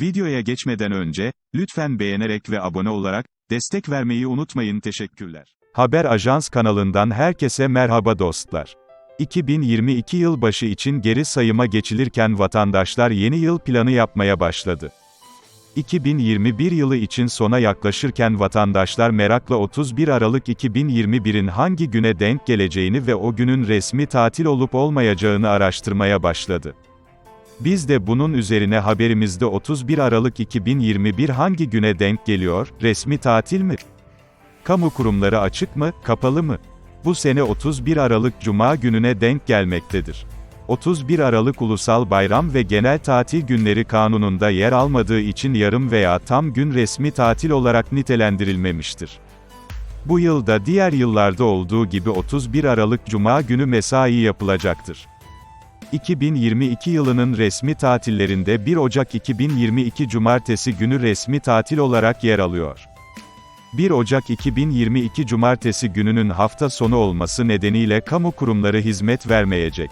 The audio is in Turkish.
Videoya geçmeden önce, lütfen beğenerek ve abone olarak, destek vermeyi unutmayın teşekkürler. Haber Ajans kanalından herkese merhaba dostlar. 2022 yılbaşı için geri sayıma geçilirken vatandaşlar yeni yıl planı yapmaya başladı. 2021 yılı için sona yaklaşırken vatandaşlar merakla 31 Aralık 2021'in hangi güne denk geleceğini ve o günün resmi tatil olup olmayacağını araştırmaya başladı. Biz de bunun üzerine haberimizde 31 Aralık 2021 hangi güne denk geliyor, resmi tatil mi? Kamu kurumları açık mı, kapalı mı? Bu sene 31 Aralık Cuma gününe denk gelmektedir. 31 Aralık Ulusal Bayram ve Genel Tatil Günleri Kanunu'nda yer almadığı için yarım veya tam gün resmi tatil olarak nitelendirilmemiştir. Bu yılda diğer yıllarda olduğu gibi 31 Aralık Cuma günü mesai yapılacaktır. 2022 yılının resmi tatillerinde 1 Ocak 2022 Cumartesi günü resmi tatil olarak yer alıyor. 1 Ocak 2022 Cumartesi gününün hafta sonu olması nedeniyle kamu kurumları hizmet vermeyecek.